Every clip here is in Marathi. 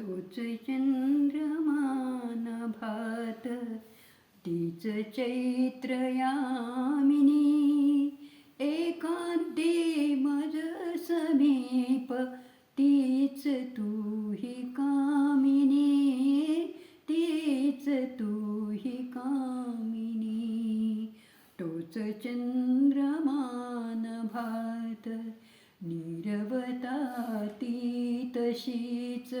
तोच चंद्रमान भात तीच चैत्र यामिनी एकांती मज समीप तीच तू ही कामिनी तीच तू ही कामिनी. तोच चंद्रमान भात निरवता ती तशीच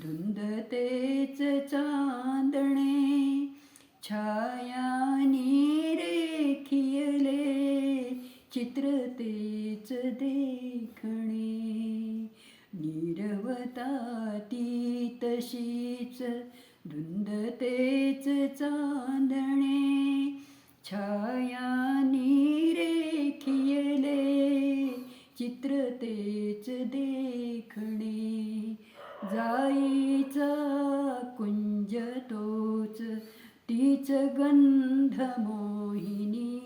धुंदतेच चांदणे छायानी रेखियले चित्रतेच देखणे. निरवता ती तशीच धुंदतेच चांदणे छायानी रेखियले चित्रतेच देखणे. जाई तीच गंध मोहिनी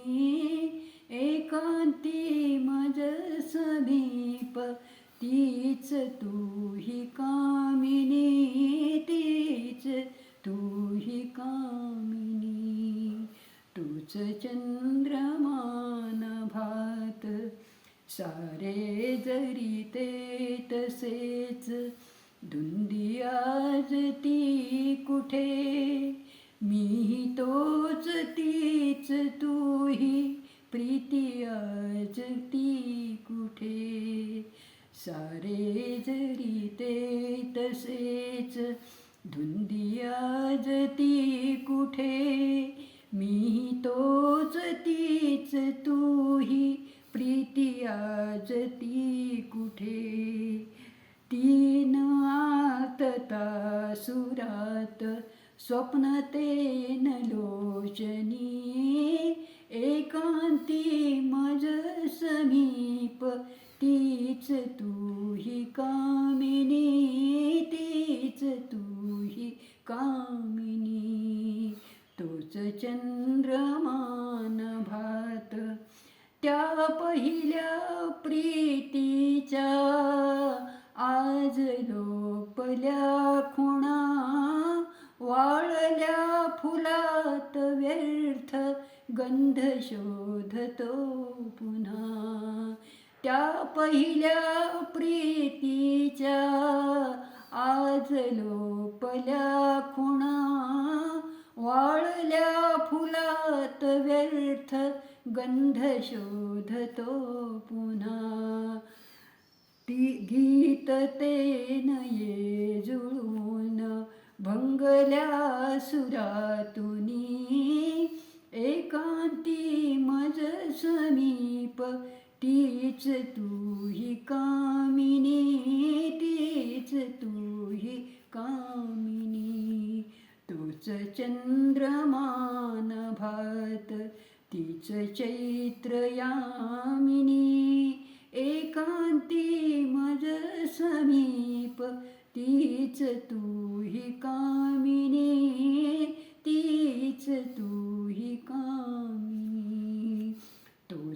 एकांती मज समीप तीच तू ही कामिनी तीच तू ही कामिनी. तूच चंद्रमान भात सारे जरी ते तसेच धुंदी आज ती कुठे? मी तोच तीच तूही प्रीती आज ती कुठे? सारे जरी ते तसेच धुंदी आज ती कुठे? मी तोच तीच तू स्वप्नतेन लोचनी एकांती मज समीप तीच तू ही कामिनी तीच तू ही कामिनी. तोच चंद्रमान भात त्या पहिल्या प्रीतीच्या वाळल्या फुलात व्यर्थ गंध शोधतो पुन्हा. त्या पहिल्या प्रीतीच्या आज लोपल्या खुणा. वाळल्या फुलात व्यर्थ गंध शोधतो पुन्हा. ती गीत ते नये जुळू भंगल्या सुरातुनी एकांती मज समीप तीच तू ही कामिनी तीच तू ही कामिनी. तोच चंद्रमान भात तीच चैत्र यामिनी एकांती मज समीप तीच तू ही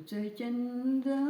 चैचन्द्रमानभा